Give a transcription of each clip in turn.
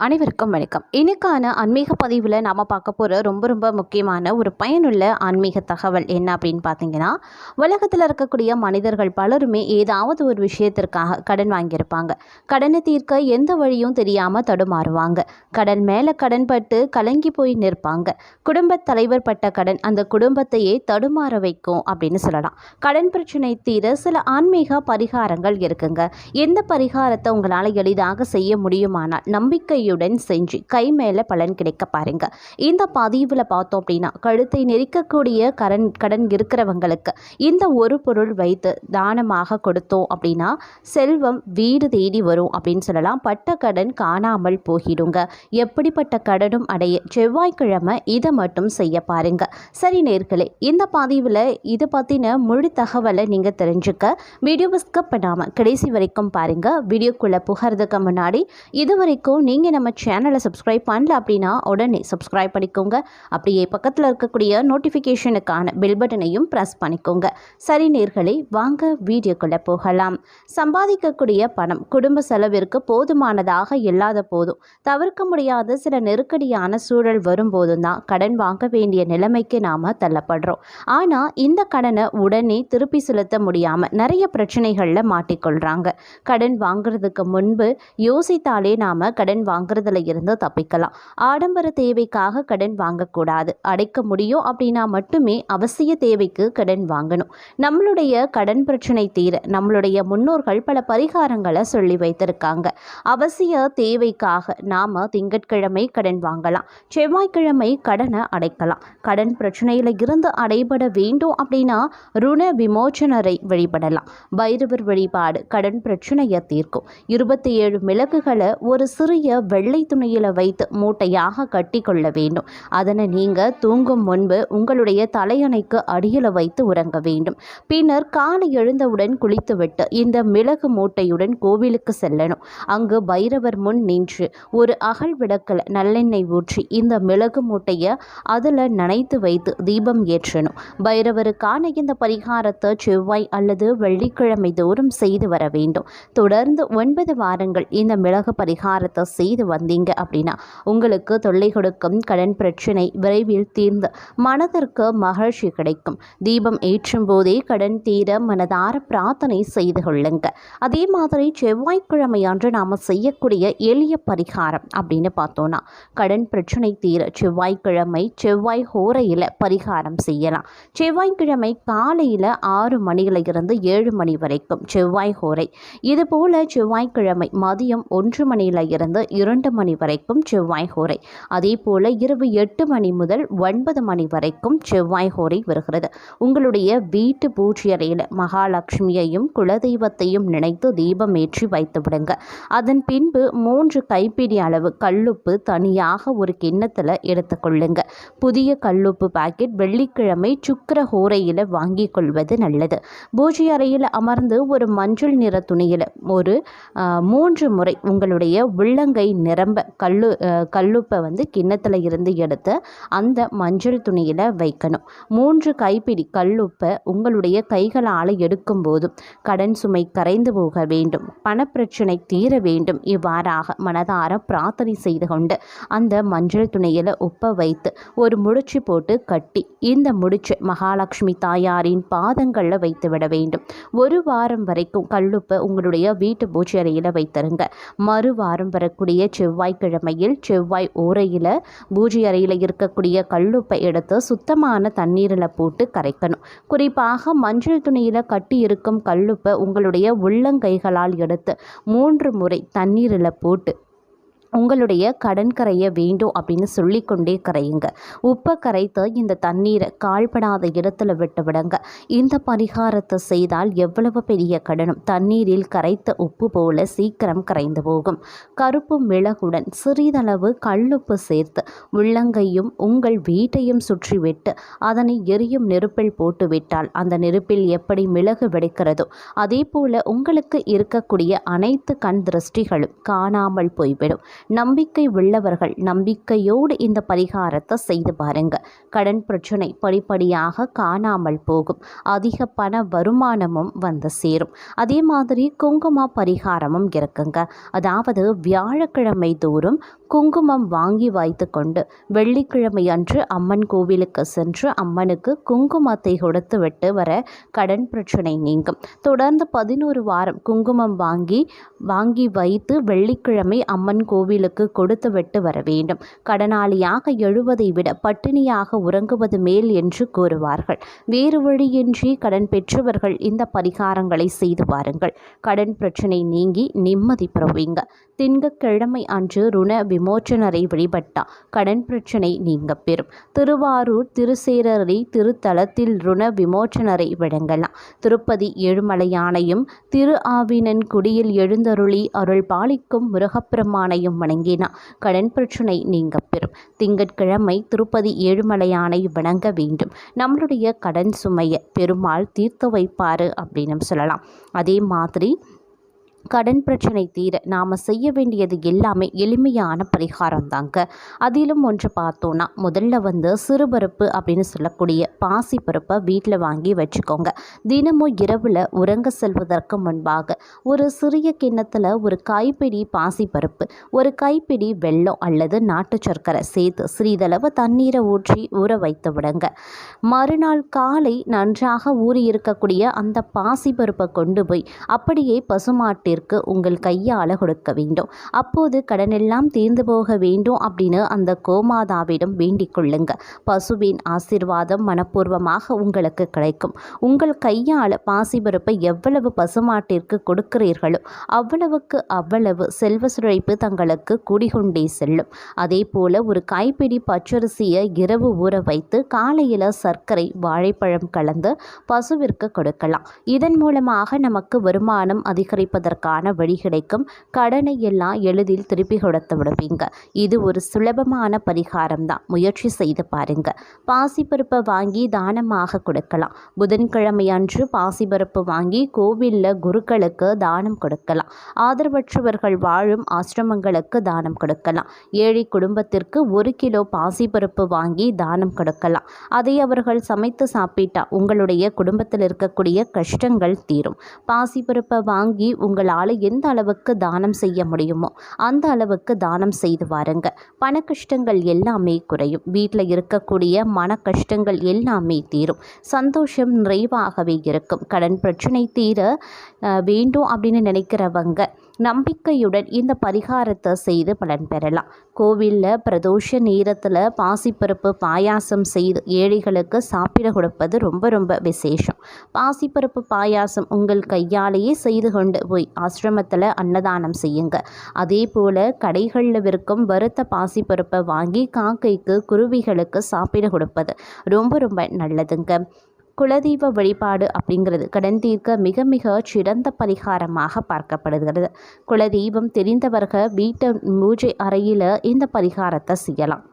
அனைவருக்கும் வணக்கம். இன்னைக்கான ஆன்மீக பதிவில் நாம் பார்க்க போகிற ரொம்ப ரொம்ப முக்கியமான ஒரு பயனுள்ள ஆன்மீக தகவல் என்ன அப்படின்னு பார்த்தீங்கன்னா உலகத்தில் இருக்கக்கூடிய மனிதர்கள் பலருமே ஏதாவது ஒரு விஷயத்திற்காக கடன் வாங்கியிருப்பாங்க. கடனை தீர்க்க எந்த வழியும் தெரியாமல் தடுமாறுவாங்க. கடன் மேலே கடன் பட்டு கலங்கி போய் நிற்பாங்க. குடும்பத் தலைவர் பட்ட கடன் அந்த குடும்பத்தையே தடுமாற வைக்கும் அப்படின்னு சொல்லலாம். கடன் பிரச்சனை தீர சில ஆன்மீக பரிகாரங்கள் இருக்குங்க. எந்த பரிகாரத்தை உங்களால் எளிதாக செய்ய முடியுமானால் நம்பிக்கையுடன் செஞ்சு கை மேலே பலன் கிடைக்க பாருங்க. இந்த பதிவில் பார்த்தோம் அப்படின்னா கழுத்தை நெரிக்கக்கூடிய கடன் கடன் இருக்கிறவங்களுக்கு இந்த ஒரு பொருள் வைத்து தானமாக கொடுத்தோம் அப்படின்னா செல்வம் வீடு தேடி வரும் அப்படின்னு சொல்லலாம். பட்ட கடன் காணாமல் போகிடுங்க. எப்படிப்பட்ட கடனும் அடைய செவ்வாய்க்கிழமை இதை மட்டும் செய்ய பாருங்க. சரி நேர்களே இந்த பதிவில் இதை பற்றின முழு தகவலை நீங்கள் தெரிஞ்சுக்க வீடியோவை ஸ்கிப் பண்ணாமல் கடைசி வரைக்கும் பாருங்கள் வீடியோக்குள்ளே புகிறதுக்கு முன்னாடி இது வரைக்கும் நீங்கள் நம்ம சேனலை சப்ஸ்கிரைப் பண்ணல அப்படின்னா உடனே சப்ஸ்கிரைப் பண்ணிக்கோங்க. அப்படியே பக்கத்தில் இருக்கக்கூடிய நோட்டிஃபிகேஷனுக்கான பெல் பட்டனையும் ப்ரெஸ் பண்ணிக்கோங்க. சரி நேர்களை வாங்க வீடியோக்குள்ளே போகலாம். சம்பாதிக்கக்கூடிய பணம் குடும்ப செலவிற்கு போதுமானதாக இல்லாத போதும் தவிர்க்க முடியாத சில நெருக்கடியான சூழல் வரும்போதும் தான் கடன் வாங்க வேண்டிய நிலைமைக்கு நாம் தள்ளப்படுறோம். ஆனால் இந்த கடனை உடனே திருப்பி செலுத்த முடியாமல் நிறைய பிரச்சனைகளில் மாட்டிக்கொள்கிறாங்க கடன் வாங்குறதுக்கு முன்பு யோசித்தாலே நாம் கடன் வாங்க வாங்குறதுல இருந்து தப்பிக்கலாம். ஆடம்பர தேவைக்காக கடன் வாங்கக்கூடாது. அடைக்க முடியும் அப்படின்னா மட்டுமே அவசிய தேவைக்கு கடன் வாங்கணும். நம்மளுடைய கடன் பிரச்சனை தீர நம்மளுடைய முன்னோர்கள் பல பரிகாரங்களை சொல்லி வைத்திருக்காங்க. அவசிய தேவைக்காக நாம் திங்கட்கிழமை கடன் வாங்கலாம். செவ்வாய்க்கிழமை கடனை அடைக்கலாம். கடன் பிரச்சனையில் இருந்து அடைபட வேண்டும் அப்படின்னா ருண விமோச்சனரை வழிபடலாம். பைரவர் வழிபாடு கடன் பிரச்சனையை தீர்க்கும். இருபத்தி ஏழு மிளகுகளை ஒரு சிறிய வெள்ளை துணியில் வைத்து மூட்டையாக கட்டி கொள்ள வேண்டும். அதனை நீங்கள் தூங்கும் முன்பு உங்களுடைய தலையணைக்கு அடியில் வைத்து உறங்க வேண்டும். பின்னர் காலை எழுந்தவுடன் குளித்துவிட்டு இந்த மிளகு மூட்டையுடன் கோவிலுக்கு செல்லணும். அங்கு பைரவர் முன் நின்று ஒரு அகல் விளக்கில் நல்லெண்ணெய் ஊற்றி இந்த மிளகு மூட்டையை அதில் நனைத்து வைத்து தீபம் ஏற்றணும். பைரவருக்கான இந்த பரிகாரத்தை செவ்வாய் அல்லது வெள்ளிக்கிழமை தோறும் செய்து வர வேண்டும். தொடர்ந்து ஒன்பது வாரங்கள் இந்த மிளகு பரிகாரத்தை செய்து வந்தீங்க அப்படின்னா உங்களுக்கு தொல்லை கொடுக்கும் கடன் பிரச்சனை விரைவில் தீர்ந்து மனதிற்கு மகிழ்ச்சி கிடைக்கும். தீபம் ஏற்றும் போதே கடன் தீர மனதார பிரார்த்தனை செய்து கொள்ளுங்க. அதே மாதிரி செவ்வாய்க்கிழமை அன்று நாம் செய்யக்கூடிய எளிய பரிகாரம் அப்படின்னு பார்த்தோன்னா கடன் பிரச்சனை தீர செவ்வாய்க்கிழமை செவ்வாய் ஹோரையில் பரிகாரம் செய்யலாம். செவ்வாய்க்கிழமை காலையில் ஆறு மணியில இருந்து ஏழு மணி வரைக்கும் செவ்வாய் ஹோரை. இதுபோல் செவ்வாய்க்கிழமை மதியம் ஒன்று மணியில இருந்து இரு இரண்டு மணி வரைக்கும் செவ்வாய் ஹோரை. அதே போல் இரவு எட்டு மணி முதல் ஒன்பது மணி வரைக்கும் செவ்வாய் ஹோரை வருகிறது. உங்களுடைய வீட்டு பூஜை அறையில் மகாலட்சுமியையும் குலதெய்வத்தையும் நினைத்து தீபம் ஏற்றி வைத்து விடுங்க. அதன் பின்பு மூன்று கைப்பிடி அளவு கல்லுப்பு தனியாக ஒரு கிண்ணத்தில் எடுத்துக்கொள்ளுங்க புதிய கல்லுப்பு பாக்கெட் வெள்ளிக்கிழமை சுக்கர ஹோரையில் வாங்கி கொள்வது நல்லது. பூஜை அறையில் அமர்ந்து ஒரு மஞ்சள் நிற துணியில் ஒரு மூன்று முறை உங்களுடைய உள்ளங்கை நிரம்ப கல்லு கல்லுப்பை வந்து கிண்ணத்தில் இருந்து எடுத்து அந்த மஞ்சள் துணியில் வைக்கணும். மூன்று கைப்பிடி கல்லுப்பை உங்களுடைய கைகளால் எடுக்கும்போதும் கடன் சுமை கரைந்து போக வேண்டும். பணப்பிரச்சனை தீர வேண்டும். இவ்வாறாக மனதார பிரார்த்தனை செய்து கொண்டு அந்த மஞ்சள் துணியில் உப்பை வைத்து ஒரு முடிச்சு போட்டு கட்டி இந்த முடிச்சு மகாலட்சுமி தாயாரின் பாதங்களில் வைத்து விட வேண்டும். ஒரு வாரம் வரைக்கும் கல்லுப்பை உங்களுடைய வீட்டு பூஜை அறையில் வைத்திருங்க. மறு வாரம் வரக்கூடிய செவ்வாய்க்கிழமையில் செவ்வாய் ஓரையில் பூஜை அறையில் இருக்கக்கூடிய கல்லுப்பை எடுத்து சுத்தமான தண்ணீரில் போட்டு கரைக்கணும். குறிப்பாக மஞ்சள் துணியில் கட்டி இருக்கும் கல்லுப்பை உங்களுடைய உள்ளங்கைகளால் எடுத்து மூன்று முறை தண்ணீரில் போட்டு உங்களுடைய கடன் கரைய வேண்டும் அப்படின்னு சொல்லிக்கொண்டே கரையுங்க. உப்பை கரைத்து இந்த தண்ணீரை கால்படாத இடத்துல விட்டு விடுங்க. இந்த பரிகாரத்தை செய்தால் எவ்வளவு பெரிய கடனும். தண்ணீரில் கரைத்த உப்பு போல சீக்கிரம் கரைந்து போகும். கருப்பு மிளகுடன் சிறிதளவு கல்லுப்பு சேர்த்து உள்ளங்கையும் உங்கள் வீட்டையும் சுற்றிவிட்டு அதனை எரியும் நெருப்பில் போட்டுவிட்டால் அந்த நெருப்பில் எப்படி மிளகு வெடிக்கிறதோ அதே போல உங்களுக்கு இருக்கக்கூடிய அனைத்து கண் திருஷ்டிகளும் காணாமல் போய்விடும். நம்பிக்கை உள்ளவர்கள் நம்பிக்கையோடு இந்த பரிகாரத்தை செய்து பாருங்க. கடன் பிரச்சனை படிப்படியாக காணாமல் போகும். அதிக பண வருமானமும் வந்து சேரும். அதே மாதிரி குங்கும பரிகாரமும் இருக்குங்க. அதாவது வியாழக்கிழமை தோறும் குங்குமம் வாங்கி வைத்து கொண்டு வெள்ளிக்கிழமை அன்று அம்மன் கோவிலுக்கு சென்று அம்மனுக்கு குங்குமத்தை கொடுத்து விட்டு வர கடன் பிரச்சனை நீங்கும். தொடர்ந்து பதினோரு வாரம் குங்குமம் வாங்கி வாங்கி வைத்து வெள்ளிக்கிழமை அம்மன் கோவில் கோவிலுக்கு கொடுத்து விட்டு வர வேண்டும். கடனாளியாக எழுவதை விட பட்டினியாக உறங்குவது மேல் என்று கூறுவார்கள். வேறு வழியின்றி கடன் பெற்றவர்கள் இந்த பரிகாரங்களை செய்து வாருங்கள். கடன் பிரச்சனை நீங்கி நிம்மதி பெறுவீங்க. திங்கட்கிழமை அன்று ருண விமோச்சனரை வழிபட்டால் கடன் பிரச்சனை நீங்க பெறும். திருவாரூர் திருசேரரை திருத்தலத்தில் ருண விமோச்சனரை வழங்கலாம். திருப்பதி ஏழுமலையானையும் திரு ஆவினன் குடியில் எழுந்தருளி அருள் பாலிக்கும் முருகப்பெருமானையும் வணங்கினா கடன் பிரச்சனை நீங்க பெறும். திங்கட்கிழமை திருப்பதி ஏழுமலையானை வணங்க வேண்டும். நம்மளுடைய கடன் சுமையை பெருமாள் தீர்த்து வைப்பாரு அப்படின்னு சொல்லலாம். அதே மாதிரி கடன் பிரச்சனை தீர நாம் செய்ய வேண்டியது எல்லாமே எளிமையான பரிகாரம் தாங்க அதிலும் ஒன்று பார்த்தோன்னா முதல்ல வந்து சிறுபருப்பு அப்படின்னு சொல்லக்கூடிய பாசி பருப்பை வீட்டில் வாங்கி வச்சுக்கோங்க. தினமும் இரவில் உறங்க செல்வதற்கு முன்பாக ஒரு சிறிய கிண்ணத்தில் ஒரு கைப்பிடி பாசி பருப்பு ஒரு கைப்பிடி வெள்ளம் அல்லது நாட்டு சர்க்கரை சேர்த்து சிறிதளவு தண்ணீரை ஊற்றி ஊற வைத்து விடுங்க. மறுநாள் காலை நன்றாக ஊறி இருக்கக்கூடிய அந்த பாசி பருப்பை கொண்டு போய் அப்படியே பசுமாட்டிற்கு உங்கள் கையால் கொடுக்க வேண்டும். அப்போது கடனெல்லாம் தீர்ந்து போக வேண்டும் அப்படின்னு அந்த கோமாதாவிடம் வேண்டிக் கொள்ளுங்க. பசுவின் ஆசிர்வாதம் மனப்பூர்வமாக உங்களுக்கு கிடைக்கும். உங்கள் கையால் பாசிபருப்பை எவ்வளவு பசுமாட்டிற்கு கொடுக்கிறீர்களோ அவ்வளவுக்கு அவ்வளவு செல்வ சுழைப்பு தங்களுக்கு கூடிக்கொண்டே செல்லும். அதே போல ஒரு கைப்பிடி பச்சரிசியை இரவு ஊற வைத்து காலையில் சர்க்கரை வாழைப்பழம் கலந்து பசுவிற்கு கொடுக்கலாம். இதன் மூலமாக நமக்கு வருமானம் அதிகரிப்பதற்கான வழி கிடைக்கும். கடனை எல்லாம் எளிதில் திருப்பி கொடுத்து விடுவீங்க. இது ஒரு சுலபமான பரிகாரம் தான் முயற்சி செய்து பாருங்க. பாசிப்பருப்பை வாங்கி தானமாக கொடுக்கலாம். புதன்கிழமை அன்று பாசிப்பருப்பு வாங்கி கோவிலில் குருக்களுக்கு தானம் கொடுக்கலாம். ஆதரவற்றவர்கள் வாழும் ஆசிரமங்களுக்கு தானம் கொடுக்கலாம். ஏழை குடும்பத்திற்கு ஒரு கிலோ பாசிப்பருப்பு வாங்கி தானம் கொடுக்கலாம். அதை அவர்கள் சமைத்து சாப்பிட்டா உங்களுடைய குடும்பத்தில் இருக்கக்கூடிய கஷ்டங்கள் தீரும். பாசிப்பருப்பை வாங்கி உங்களால் எந்த அளவுக்கு தானம் செய்ய முடியுமோ அந்த அளவுக்கு தானம் செய்து வாருங்க. பண கஷ்டங்கள் எல்லாமே குறையும். வீட்டில் இருக்கக்கூடிய மன கஷ்டங்கள் எல்லாமே தீரும். சந்தோஷம் நிறைவாகவே இருக்கும். கடன் பிரச்சனை தீர வேண்டும் அப்படின்னு நினைக்கிறவங்க நம்பிக்கையுடன் இந்த பரிகாரத்தை செய்து பலன் பெறலாம். கோவிலில் பிரதோஷ நேரத்தில் பாசிப்பருப்பு பாயாசம் செய்து ஏழைகளுக்கு சாப்பிட கொடுப்பது ரொம்ப ரொம்ப விசேஷம். பாசிப்பருப்பு பாயாசம் உங்கள் கையாலேயே செய்து கொண்டு போய் ஆசிரமத்தில் அன்னதானம் செய்யுங்க. அதே போல் கடைகளில் விற்கும் வறுத்த பாசிப்பருப்பை வாங்கி காக்கைக்கு குருவிகளுக்கு சாப்பிட கொடுப்பது ரொம்ப ரொம்ப நல்லதுங்க. குலதெய்வ வழிபாடு அப்படிங்கிறது கடன் தீர்க்க மிக மிக சிறந்த பரிகாரமாக பார்க்கப்படுகிறது. குலதெய்வம் தெரிந்தவர்கள் வீட்டு பூஜை அறையில் இந்த பரிகாரத்தை செய்யலாம்.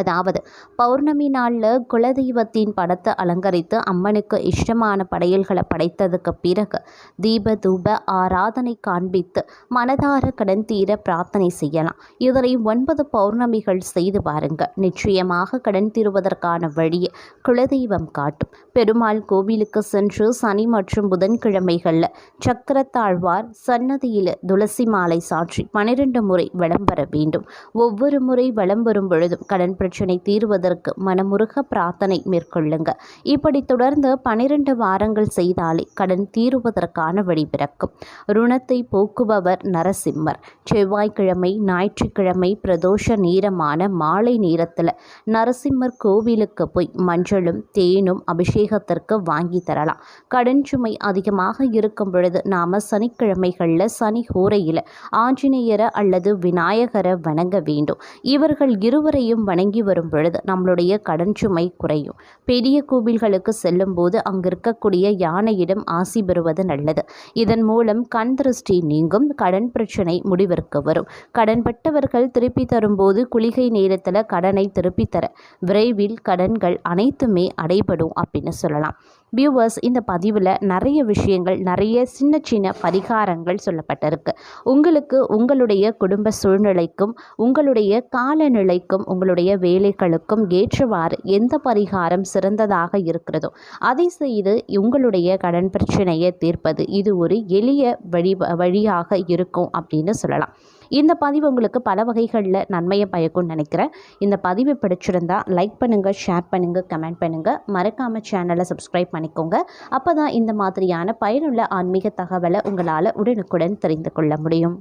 அதாவது பௌர்ணமி நாளில் குலதெய்வத்தின் படத்தை அலங்கரித்து அம்மனுக்கு இஷ்டமான படையல்களை படைத்ததுக்கு பிறகு தீப தூப ஆராதனை காண்பித்து மனதார கடன் தீர பிரார்த்தனை செய்யலாம். இதனை ஒன்பது பௌர்ணமிகள் செய்து பாருங்க. நிச்சயமாக கடன் தீருவதற்கான வழியை குலதெய்வம் காட்டும். பெருமாள் கோவிலுக்கு சென்று சனி மற்றும் புதன்கிழமைகளில் சக்கரத்தாழ்வார் சன்னதியில் துளசி மாலை சாற்றி பனிரெண்டு முறை விளம்பர வேண்டும். ஒவ்வொரு முறை விளம்பரும் பொழுதும் கடன் பிரச்சனை தீர்வதற்கு மனமுருக பிரார்த்தனை மேற்கொள்ளுங்க. இப்படி தொடர்ந்து பனிரெண்டு வாரங்கள் செய்தாலே கடன் தீருவதற்கான வழி பிறக்கும். ருணத்தை போக்குபவர் நரசிம்மர். செவ்வாய்க்கிழமை ஞாயிற்றுக்கிழமை பிரதோஷ நேரமான மாலை நேரத்தில் நரசிம்மர் கோவிலுக்கு போய் மஞ்சளும் தேனும் அபிஷேகத்திற்கு வாங்கி தரலாம். கடன் சுமை அதிகமாக இருக்கும் பொழுது நாம் சனிக்கிழமைகளில் சனி ஹோரையில் ஆஞ்சநேயரை அல்லது விநாயகரை வணங்க வேண்டும். இவர்கள் இருவரையும் வணங்கி வரும் பொழுது நம்மளுடைய கடன் சுமை குறையும். பெரிய கோவில்களுக்கு செல்லும் போது அங்கிருக்கக்கூடிய யானையிடம் ஆசி பெறுவது நல்லது. இதன் மூலம் கண் திருஷ்டி நீங்கும் கடன் பிரச்சனை முடிவிற்கு வரும். கடன்பட்டவர்கள் திருப்பி தரும்போது குளிகை நேரத்தில் கடனை திருப்பி தர விரைவில் கடன்கள் அனைத்துமே அடைபடும் அப்படின்னு சொல்லலாம். வியூவர்ஸ் இந்த பதிவில் நிறைய விஷயங்கள் நிறைய சின்ன சின்ன பரிகாரங்கள் சொல்லப்பட்டிருக்கு. உங்களுக்கு உங்களுடைய குடும்ப சூழ்நிலைக்கும் உங்களுடைய காலநிலைக்கும் உங்களுடைய வேலைகளுக்கும் ஏற்றவாறு எந்த பரிகாரம் சிறந்ததாக இருக்கிறதோ அதை செய்து உங்களுடைய கடன் பிரச்சனையை தீர்ப்பது இது ஒரு எளிய வழி வழியாக இருக்கும் அப்படின்னு சொல்லலாம். இந்த பதிவு உங்களுக்கு பல வகைகளில் நன்மையை பயக்கும்னு நினைக்கிறேன். இந்த பதிவு பிடிச்சிருந்தா லைக் பண்ணுங்கள் ஷேர் பண்ணுங்கள் கமெண்ட் பண்ணுங்கள் மறக்காமல் சேனலை சப்ஸ்கிரைப் பண்ணிக்கோங்க. அப்போ தான் இந்த மாதிரியான பயனுள்ள ஆன்மீக தகவலை உங்களால் உடனுக்குடன் தெரிந்து கொள்ள முடியும்.